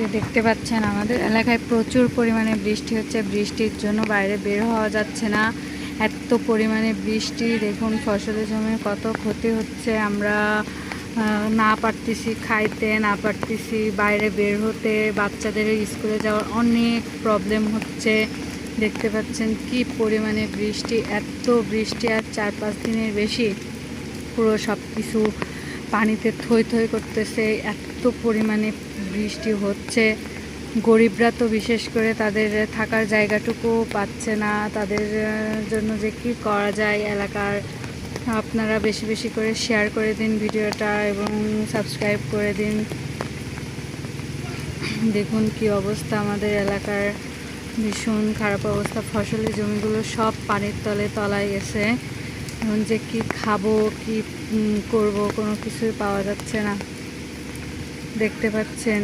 যে দেখতে পাচ্ছেন, আমাদের এলাকায় প্রচুর পরিমাণে বৃষ্টি হচ্ছে। বৃষ্টির জন্য বাইরে বের হওয়া যাচ্ছে না। এত পরিমাণে বৃষ্টি, দেখুন ফসলের জমি কত ক্ষতি হচ্ছে। আমরা না পারতেছি খাইতে, না পারতেছি বাইরে বের হতে। বাচ্চাদের স্কুলে যাওয়ার অনেক প্রবলেম হচ্ছে। দেখতে পাচ্ছেন কি পরিমাণে বৃষ্টি, এত বৃষ্টি আর চার পাঁচ দিনের বেশি। পুরো সব কিছু পানিতে থই থই করতেছে। এত পরিমাণে বৃষ্টি হচ্ছে, গরিবরা তো বিশেষ করে তাদের থাকার জায়গাটুকু পাচ্ছে না, তাদের জন্য যে কি করা যায় এলাকার, আপনারা বেশি বেশি করে শেয়ার করে দিন ভিডিওটা এবং সাবস্ক্রাইব করে দিন। দেখুন কি অবস্থা আমাদের এলাকার, ভীষণ খারাপ অবস্থা ফসলের জমিগুলো সব পানির তলে তলায় গেছে, এখন যে কি খাব, কি করব, কোনো কিছুই পাওয়া যাচ্ছে না। দেখতে পাচ্ছেন।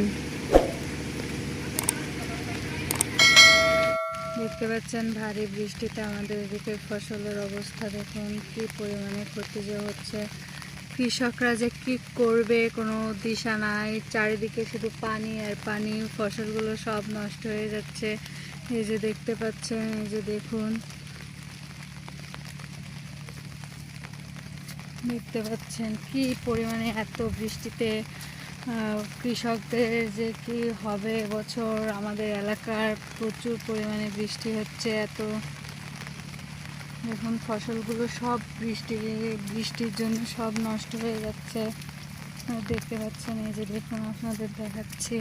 দেখতে পাচ্ছেন ভারী বৃষ্টিতে আমাদের এদিকে ফসলের অবস্থা দেখুন, কি পরিমাণে ক্ষতি যে হচ্ছে। কৃষকরা যে কি করবে, কোনো দিশা নাই। চারিদিকে শুধু পানি আর পানি, ফসলগুলো সব নষ্ট হয়ে যাচ্ছে। এই যে দেখতে পাচ্ছেন, এই যে দেখুন। দেখতে পাচ্ছেন কি পরিমাণে এত বৃষ্টিতে কৃষকদের যে কি হবে বছর আমাদের এলাকার প্রচুর পরিমাণে বৃষ্টি হচ্ছে এত। দেখুন, ফসলগুলো সব বৃষ্টি, বৃষ্টির জন্য সব নষ্ট হয়ে যাচ্ছে। দেখতে পাচ্ছেন এই যে, দেখুন আপনাদের দেখাচ্ছি।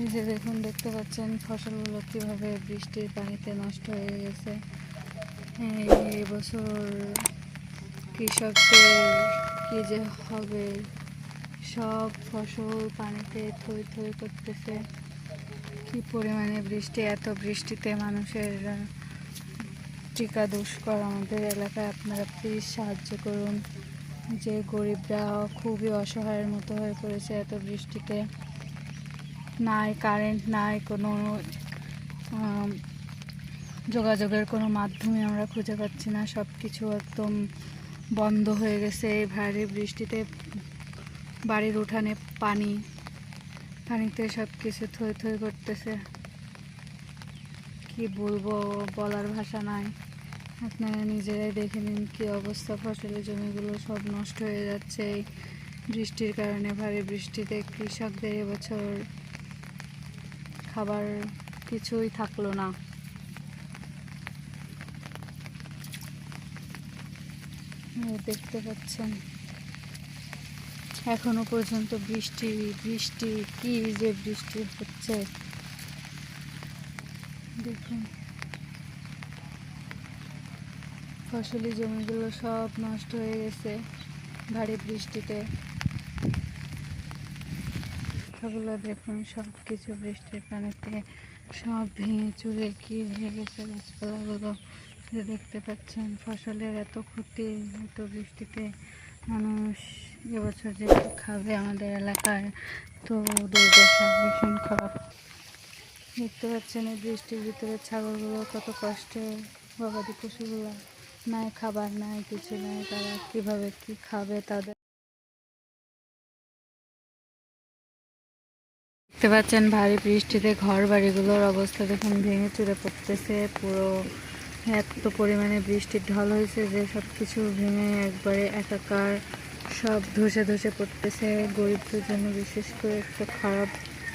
এই যে, দেখুন, দেখতে পাচ্ছেন ফসলগুলো কীভাবে বৃষ্টির পানিতে নষ্ট হয়ে গেছে। এবছর কৃষকদের কি যে হবে, সব ফসল পানিতে থই থই করতেছে। কি পরিমাণে বৃষ্টি, এত বৃষ্টিতে মানুষের টিকা দুষ্কর আমাদের এলাকায়, আপনারা প্লিজ সাহায্য করুন। যে গরিবরা খুবই অসহায়ের মতো হয়ে পড়েছে এত বৃষ্টিতে। নাই কারেন্ট নাই কোনো যোগাযোগের কোনো মাধ্যমে আমরা খুঁজে পাচ্ছি না। সব কিছু একদম বন্ধ হয়ে গেছে। এই ভারী বৃষ্টিতে বাড়ির উঠানে পানি, পানিতে সব কিছু থই থই করতেছে। কি বলব, বলার ভাষা নাই। আপনারা নিজেরাই দেখে নিন কী অবস্থা। ফসলের জমিগুলো সব নষ্ট হয়ে যাচ্ছে। এই বৃষ্টির কারণে ভারী বৃষ্টিতে কৃষকদের এবছর খাবার কিছুই থাকল না। দেখতে পাচ্ছেন। এখনও পর্যন্ত বৃষ্টি বৃষ্টি, কি যে বৃষ্টি হচ্ছে। দেখুন। ফসলি জমিগুলো সব নষ্ট হয়ে গেছে ভারী বৃষ্টিতে। গাছপালাগুলো দেখুন সব কিছু বৃষ্টির পানিতে সব ভেঙে চুরে কি হয়ে গেছে গাছপালাগুলো। দেখতে পাচ্ছেন ফসলের এত ক্ষতি, এত বৃষ্টিতে মানুষ এবছর যে খাবে আমাদের এলাকায়, তো দুর্দশা, ভীষণ খারাপ। দেখতে পাচ্ছেন এই বৃষ্টির ভিতরে ছাগলগুলো কত কষ্টে, গবাদি পশুগুলো নাই, খাবার নাই, কিছু নাই, তারা কীভাবে কি খাবে তাদের। দেখতে পাচ্ছেন ভারী বৃষ্টিতে ঘর বাড়িগুলোর অবস্থা দেখুন, ভেঙে চুরে পড়তেছে, পুরো এত পরিমাণে বৃষ্টির ঢল হয়েছে যে সব কিছু ভেঙে একবারে একাকার সব ধসে ধসে পড়তেছে। গরিবদের জন্য বিশেষ করে একটা খারাপ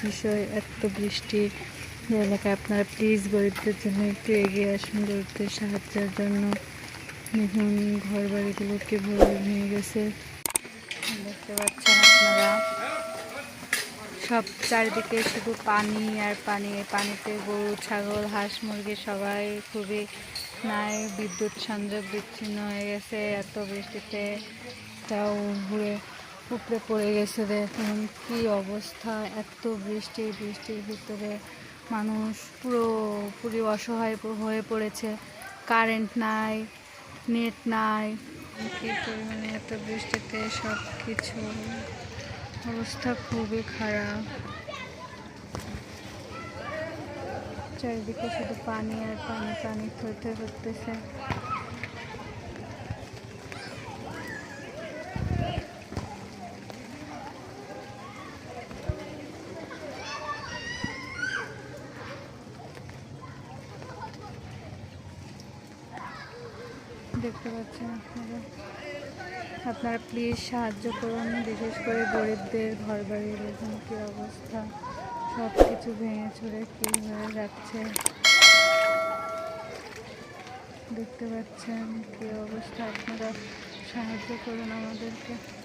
বিষয়, এত বৃষ্টি এলাকায়। আপনারা প্লিজ গরিবদের জন্য একটু এগিয়ে আসুন, গরিবদের সাহায্যের জন্য। দেখুন ঘর বাড়িগুলো কীভাবে ভেঙে গেছে। দেখতে পাচ্ছেন আপনারা। সব চারিদিকে শুধু পানি আর পানি, পানিতে গরু, ছাগল, হাঁস, মুরগি সবাই খুবই নাই, বিদ্যুৎ সংযোগ বিচ্ছিন্ন হয়ে গেছে, এত বৃষ্টিতে তাও ঘুরে উপরে পড়ে গেছে দেখুন কী অবস্থা? এত বৃষ্টি, বৃষ্টির ভিতরে মানুষ পুরো পুরো অসহায় হয়ে পড়েছে। কারেন্ট নাই, নেট নাই। কি পরিমাণে এত বৃষ্টিতে সব কিছু अवस्था खूब खराब चारिदी के शुद्ध पानी और पानी पानी थर थर करते देखते अपना আপনারা প্লিজ সাহায্য করুন, বিশেষ করে গরিবদের ঘর বাড়ি এরকম কী অবস্থা? সব কিছু ভেঙে চড়ে কী হয়ে যাচ্ছে? দেখতে পাচ্ছেন কী অবস্থা? আপনারা সাহায্য করুন আমাদেরকে।